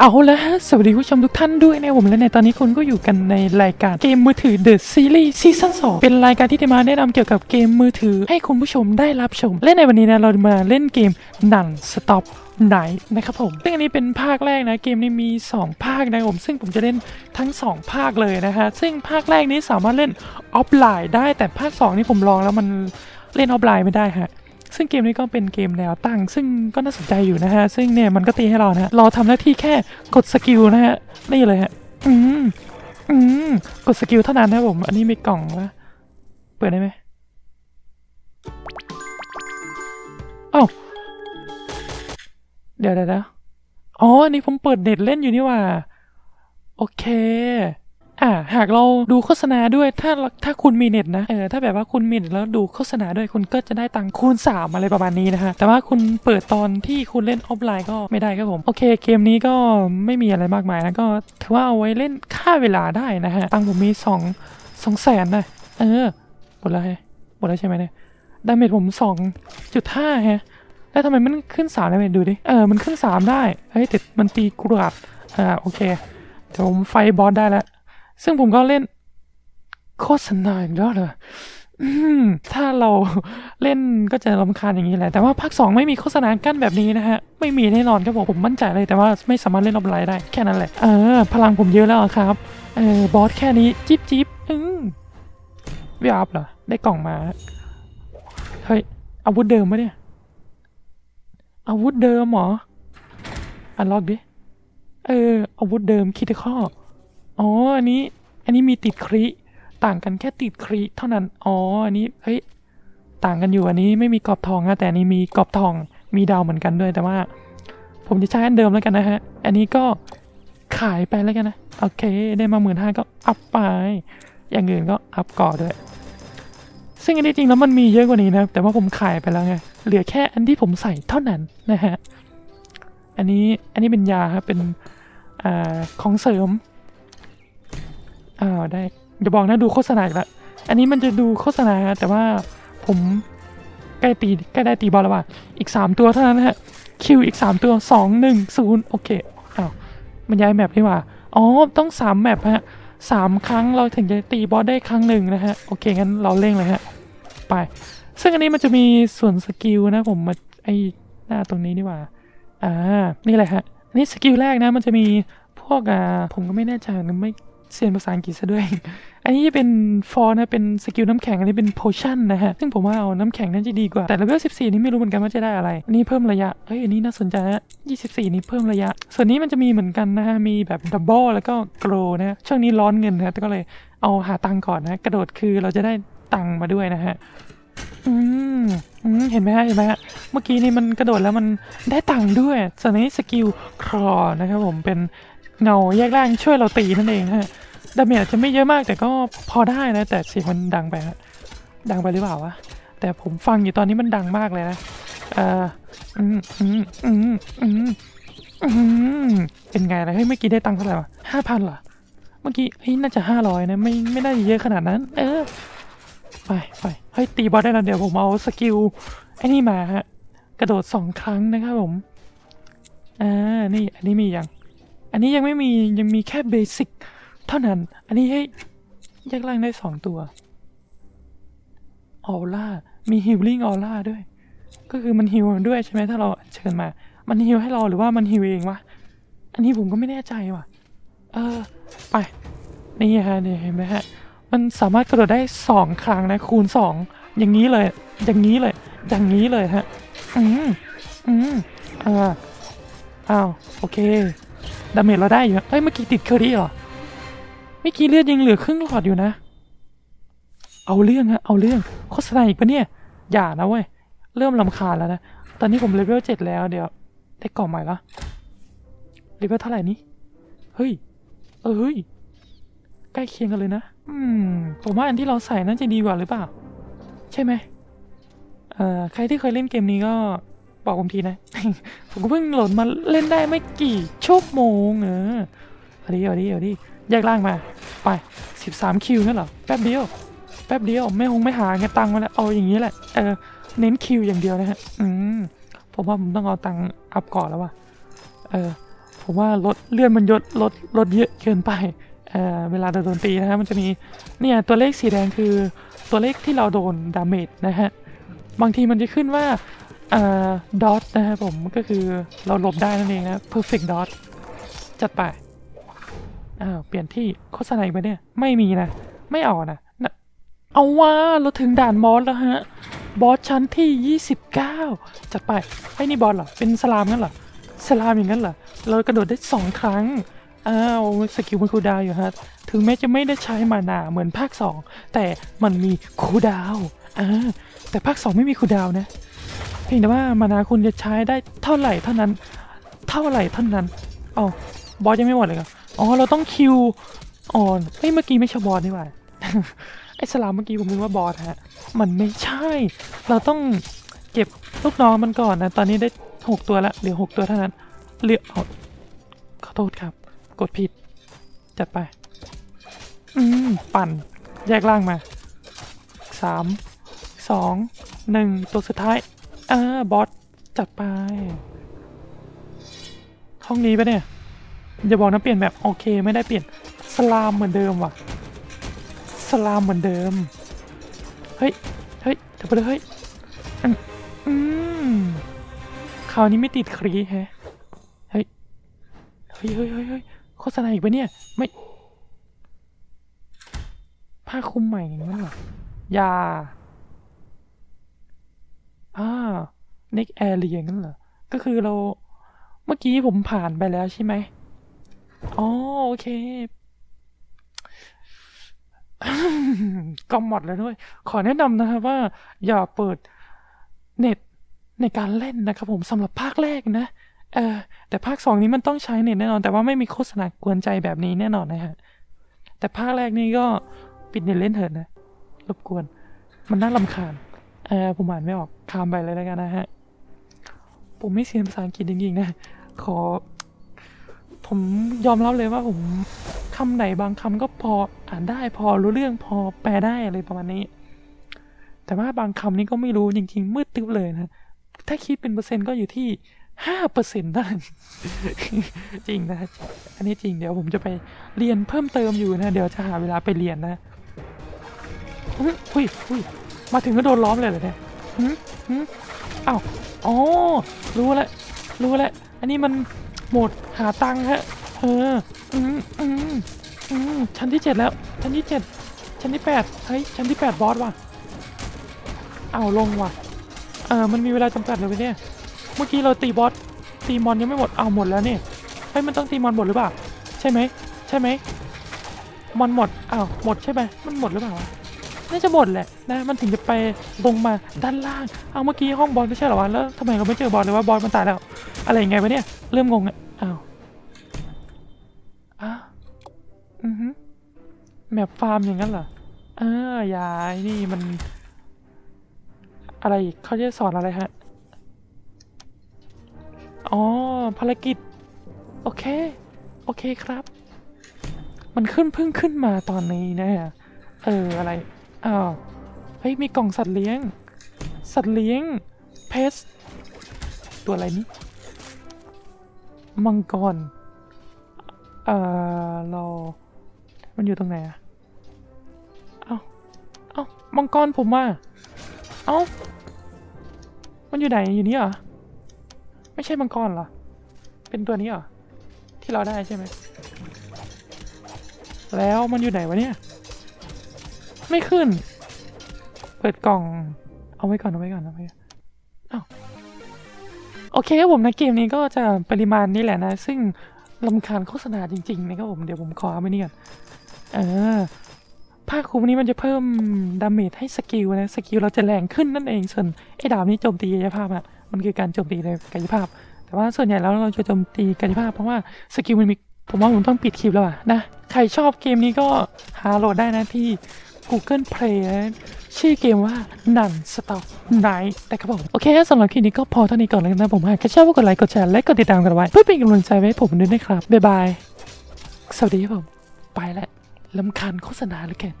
เอาละฮะสวัสดีผู้ชมทุกท่านด้วยนะผมและในตอนนี้คุณก็อยู่กันในรายการเกมมือถือ The Series Season 2เป็นรายการที่จะมาแนะนำเกี่ยวกับเกมมือถือ ให้คุณผู้ชมได้รับชม และในวันนี้นะเรามาเล่นเกมนันสต็อปไหนนะครับผมซึ่งอันนี้เป็นภาคแรกนะ เกมนี้มี 2 ภาคนะผมซึ่งผมจะเล่นทั้ง 2 ภาคเลยนะฮะซึ่งภาคแรกนี้สามารถเล่นออฟไลน์ได้แต่ภาค 2 นี่ผมลองแล้วมันเล่นออฟไลน์ไม่ได้ฮะ ซึ่งเกมนี้ก็เป็นเกมแนวตั้ง ซึ่งก็น่าสนใจอยู่นะฮะ ซึ่งเนี่ยมันก็ตีให้เรานะฮะเราทำหน้าที่แค่กดสกิลนะฮะนี่เลยฮะอืมอืมกดสกิลเท่านั้นนะผม อันนี้มีกล่องวะเปิดได้ไหมเอ้าเดี๋ยวเดี๋ยวเดี๋ยวอ๋ออันนี้ผมเปิดเน็ตเล่นอยู่นี่ว่า โอเค อ่าหากเราดูโฆษณาด้วยถ้าถ้าคุณมีเน็ตนะเออถ้าแบบว่าคุณมีเน็ตแล้วดูโฆษณาด้วยคุณก็จะได้ตังค์คูณ 3 อะไรประมาณนี้นะฮะแต่ว่าคุณเปิดตอนที่คุณเล่นออฟไลน์ก็ไม่ได้ครับผม โอเคเกมนี้ก็ไม่มีอะไรมากมายนะก็ถือว่าเอาไว้เล่นค่าเวลาได้นะฮะตังค์ผมมี2 2แสนนะเออหมดแล้วฮะหมดแล้วใช่ไหมเนี่ยดาเมจผม 2.5ฮะแล้วทำไมมันขึ้น3ได้ไหมดูดิเออมันขึ้น 3 ได้เฮ้ยแต่มันตีกรวดอ่าโอเคเดี๋ยวผมไฟบอสได้แล้ว ซึ่งผมก็เล่นโฆษณาอีกแล้วเหรอถ้าเราเล่นก็จะรำคาญอย่างนี้แหละ แต่ว่าภาคสองไม่มีโฆษณากั้นแบบนี้นะฮะ ไม่มีแน่นอนครับผม ผมมั่นใจเลย แต่ว่าไม่สามารถเล่นออนไลน์ได้ แค่นั้นแหละ เออ พลังผมเยอะแล้วครับ เออ บอสแค่นี้ จิ๊บจิ๊บอืมวิอัพเหรอ ได้กล่องมา เฮ้ย อาวุธเดิมปะเนี่ย อาวุธเดิมหรออันล็อกดิ เออ อาวุธเดิมคิดข้อ อ๋อ อันนี้ อันนี้มีติดคริต่างกันแค่ติดคริเท่านั้น อ๋อ อันนี้ เฮ้ย ต่างกันอยู่ อันนี้ไม่มีกรอบทองนะแต่อันนี้มีกรอบทอง มีดาวเหมือนกันด้วย แต่ว่า ผมจะใช้อันเดิมแล้วกันนะฮะ อันนี้ก็ขายไปแล้วกันนะ โอเค ได้มาหมื่นห้าก็อัพไป อย่างอื่นก็อัพก่อด้วย ซึ่งอันนี้จริงแล้วมันมีเยอะกว่านี้นะ แต่ว่าผมขายไปแล้วไง เหลือแค่อันที่ผมใส่เท่านั้นนะฮะ อันนี้ อันนี้เป็นยาครับ เป็นอของเสริม อ้าวได้อย่าบอกนะดูโฆษณาอีกแล้วอันนี้มันจะดูโฆษณาแต่ว่าผมใกล้ตีใกล้ได้ตีบอลแล้วว่ะอีกสามตัวเท่านั้นนะฮะคิวอีกสามตัวสองหนึ่งศูนย์โอเคอ้าวมันย้ายแมปนี่ว่าอ๋อต้องสามแมปฮะสามครั้งเราถึงจะตีบอลได้ครั้งหนึ่งนะฮะ โอเค งั้นเราเร่งเลยฮะ ไป ซึ่งอันนี้มันจะมีส่วนสกิลนะผมมาไอหน้าตรงนี้นี่ว่า อ่า นี่แหละฮะอันนี้สกิลแรกนะ มันจะมีพวกอ่าผมก็ไม่แน่ใจไม่ เซียนภาษาอังกฤษซะด้วย อันนี้เป็นฟอร์นะเป็นสกิลน้ำแข็งอันนี้เป็นโพชั่นนะฮะ ซึ่งผมว่าเอาน้ำแข็งน่าจะดีกว่า แต่เลเวล14 นี่ไม่รู้เหมือนกันว่าจะได้อะไร อันนี้เพิ่มระยะ เฮ้ย อันนี้น่าสนใจนะ24 นี่เพิ่มระยะ ส่วนนี้มันจะมีเหมือนกันนะฮะ มีแบบดับเบิลแล้วก็โกรนะ ช่วงนี้ร้อนเงินนะก็เลยเอาหาตังก่อนนะ กระโดดคือเราจะได้ตังมาด้วยนะฮะอืมอืมเห็นไหมฮะเห็นไหมฮะ เมื่อกี้นี่มันกระโดดแล้วมันได้ตังค์ด้วยส่วนนี้สกิลครอนะครับผมเป็น เงาแยกล่างช่วยเราตีนั่นเองฮะดาเมจอาจจะไม่เยอะมากแต่ก็พอได้นะ แต่เสียงมันดังไปฮะดังไปหรือเปล่าวะแต่ผมฟังอยู่ตอนนี้มันดังมากเลยนะเอออืมอืมอืมอืมอืมเป็นไงล่ะเฮ้ยเมื่อกี้ได้ตังค์เท่าไหร่วะห้าพันเหรอเมื่อกี้เฮ้ยน่าจะห้าร้อยนะไม่ไม่น่าจะเยอะขนาดนั้น เออไปไปเฮ้ยตีบอสได้แล้วเดี๋ยวผมเอาสกิลไอ้นี่มาฮะกระโดดสองครั้งนะครับผมอ่านี่อันนี้มียัง อันนี้ยังไม่มียังมีแค่เบสิกเท่านั้น อันนี้ให้แยกล่างได้สองตัวออร่ามีฮิลลิ่งออร่าด้วย ก็คือมันฮิลด้วยใช่ไหมถ้าเราเชิญมา มันฮิลให้เราหรือว่ามันฮิลเองวะ อันนี้ผมก็ไม่แน่ใจว่ะ เออ ไป นี่ฮะเนี่ยเห็นไหมฮะ มันสามารถกระโดดได้สองครั้งนะ คูณสองอย่างนี้เลย อย่างนี้เลย อย่างนี้เลยฮะ อืมอืมอ่าอ้าว โอเค ดาเมจเราได้อยู่เฮ้ยเมื่อกี้ติดเคอรี่เหรอเมื่อกี้เลือดยังเหลือครึ่งหลอดอยู่นะ เอาเรื่องฮะเอาเรื่องโฆษณาอีกปะเนี่ยอย่านะเว้ยเริ่มลำคาญแล้วนะตอนนี้ผมเลเวลเจ็ดแล้วเดี๋ยวได้กล่องใหม่ละเลเวลเท่าไหร่นี่เฮ้ยเออเฮ้ยใกล้เคียงกันเลยนะ อืม ผมว่าอันที่เราใส่น่าจะดีกว่าหรือเปล่า ใช่ไหมเอ่อ ใครที่เคยเล่นเกมนี้ก็ บอกผมทีนะ ผมก็เพิ่งโหลดมาเล่นได้ไม่กี่ชั่วโมงเออเอาดิเอาดิเอาดิแยกล่างมา ไปสิบสามคิวนั่นเหรอ แป๊บเดียว แป๊บเดียว ไม่คงไม่หาเงินตังค์มาแล้ว เอาอย่างนี้แหละ เออ เน้นคิวอย่างเดียวนะฮะ อืม ผมว่าผมต้องเอาตังค์อัพก่อนแล้วว่ะ เออ ผมว่าลดเลื่อนมันยดลดลดเยอะเกินไป เออ เวลาเราโดนตีนะฮะ มันจะมี เนี่ยตัวเลขสีแดงคือตัวเลขที่เราโดนดาเมจนะฮะ บางทีมันจะขึ้นว่า อ่อดอทนะครับผมก็คือเราหลบได้นั่นเองนะ perfect dot จัดไปอ้าวเปลี่ยนที่โฆษณาอีกไปเนี่ย ไม่มีนะ ไม่เอานะนะ เอาว่าเราถึงด่านบอสแล้วฮะ บอสชั้นที่ 29 จัดไปไอ้นี่บอสเหรอ เป็นสลามงั้นเหรอ สลามอย่างนั้นเหรอ เรากระโดดได้สองครั้ง อ้าวสกิลมันคูดาวอยู่ฮะ ถึงแม้จะไม่ได้ใช้มานาเหมือนภาค 2 แต่มันมีคูดาวอ่าแต่ภาค 2 ไม่มีคูดาวนะ เพียงแต่ว่ามานาคุณจะใช้ได้เท่าไหร่เท่านั้น เท่าไหร่เท่านั้นอ๋อบอสยังไม่หมดเลยเหรออ๋อเราต้องคิวอ่อนเฮ้ยเมื่อกี้ไม่ใช่บอสนี่หว่าไอ้สลามเมื่อกี้ผมนึกว่าบอสฮะ มันไม่ใช่ เราต้องเก็บลูกน้องมันก่อนนะ ตอนนี้ได้หกตัวแล้วเหลือหกตัวเท่านั้นเหลือเอาขอโทษครับ กดผิด จัดไป อืม ปั่น แยกล่างมาสามสองหนึ่งตัวสุดท้าย อ่าบอสจัดไป ห้องนี้ปะเนี่ย อย่าบอกนะเปลี่ยนแบบโอเคไม่ได้เปลี่ยน สลามเหมือนเดิมว่ะ สลามเหมือนเดิม เฮ้ย เฮ้ยเดี๋ยวไปเลยเฮ้ยอืมคราวนี้ไม่ติดครีแฮะ เฮ้ย เฮ้ยเฮ้ยเฮ้ยเฮ้ยโฆษณาอีกปะเนี่ย ไม่ ผ้าคลุมใหม่อย่างนั้นเหรอยา อ่า neck area งั้นเหรอ ก็คือเราเมื่อกี้ผมผ่านไปแล้วใช่ไหมอ๋อโอเคก็หมดแล้วด้วย ขอแนะนำนะครับว่า อย่าเปิดเน็ตในการเล่นนะครับผมสำหรับภาคแรกนะ เออ แต่ภาคสองนี้มันต้องใช้เน็ตแน่นอน แต่ว่าไม่มีโฆษณากวนใจแบบนี้แน่นอนนะฮะ แต่ภาคแรกนี่ก็ปิดเน็ตเล่นเถิดนะ รบกวน มันน่าลำคาญ เออผมอ่านไม่ออกคามไปเลยแล้วกันนะฮะ ผมไม่เซียนภาษาอังกฤษจริงๆนะ ขอ ผมยอมรับเลยว่าผมคำไหนบางคำก็พออ่านได้พอรู้เรื่องพอแปลได้อะไรประมาณนี้ แต่ว่าบางคำนี้ก็ไม่รู้จริง ๆ มืดตึ๊บเลยนะ ถ้าคิดเป็นเปอร์เซ็นต์ก็อยู่ที่ห้าเปอร์เซ็นต์นั่นจริงนะ อันนี้จริงเดี๋ยวผมจะไปเรียนเพิ่มเติมอยู่นะ เดี๋ยวจะหาเวลาไปเรียนนะอุ๊ยอุ้ยอุ้ย มาถึงก็โดนล้อมเลยเหรอเนี่ยหืมหืมอ้าวอ๋อ รู้แล้ว รู้แล้ว อันนี้มันโหมดหาตังค์ฮะ เออ อืมอืมอืมชั้นที่เจ็ดแล้ว ชั้นที่เจ็ดชั้นที่แปดเฮ้ย ชั้นที่แปดบอสว่ะเอ้าลงว่ะ เออ มันมีเวลาจำกัดเลยเว้ยเนี่ย เมื่อกี้เราตีบอส ตีมอนยังไม่หมด เอาหมดแล้วเนี่ยเฮ้ย มันต้องตีมอนหมดหรือเปล่า ใช่ไหม ใช่ไหมมอนหมดอ้าวหมดใช่ไหมมันหมดหรือเปล่า น่าจะหมดแหละนะมันถึงจะไปลงมาด้านล่าง เอาเมื่อกี้ห้องบอสไม่ใช่หรอวะแล้วทำไมเราไม่เจอบอสเลยว่าบอสมันตายแล้ว อะไรยังไงวะเนี่ยเริ่มงงอะอ้าวอ้าอือฮึแมปฟาร์มอย่างนั้นเหรอเอ่ายายนี่มัน อะไรเขาจะสอนอะไรฮะอ๋อภารกิจ โอเค โอเคครับ มันขึ้นเพิ่งขึ้นมาตอนนี้นะฮะ เออ อะไร อ้าว เฮ้ย มีกล่องสัตว์เลี้ยง สัตว์เลี้ยง เพส ตัวอะไรนี่มังกร เอ่อ เรา มันอยู่ตรงไหนอะเอ้า เอ้า มังกรผมอะเอ้า มันอยู่ไหน อยู่นี่เหรอ ไม่ใช่มังกรเหรอ เป็นตัวนี้เหรอ ที่เราได้ใช่ไหม แล้วมันอยู่ไหนวะเนี่ย ไม่ขึ้น เปิดกล่อง เอาไว้ก่อนเอาไว้ก่อนเอาไว้ก่อนอ้าวโอเคครับผมนะเกมนี้ก็จะปริมาณนี้แหละนะ ซึ่งลำคาญโฆษณาจริงๆนะครับผมเดี๋ยวผมขอเอาไปนี่ก่อนเออภาคคุมนี้มันจะเพิ่มดาเมจให้สกิลนะสกิลเราจะแรงขึ้นนั่นเองส่วนไอ้ดาบนี้โจมตีกายภาพอะมันคือการโจมตีในกายภาพ แต่ว่าส่วนใหญ่แล้วเราจะโจมตีกายภาพเพราะว่าสกิลมันมีผมว่าผมต้องปิดคลิปแล้วอะนะใครชอบเกมนี้ก็หาโหลดได้นะที่ Google Play ชื่อเกมว่านันสต็อกไนท์นะครับผม โอเคสำหรับคลิปนี้ก็พอเท่านี้ก่อนแล้วกันนะผมหากใครชอบก็กดไลค์กดแชร์และกดติดตามกันไว้ เพื่อเป็นกำลังใจไว้ให้ผมด้วยนะครับ บ๊ายบาย สวัสดีครับผม ไปแล้วลำคาญโฆษณาหรือแกน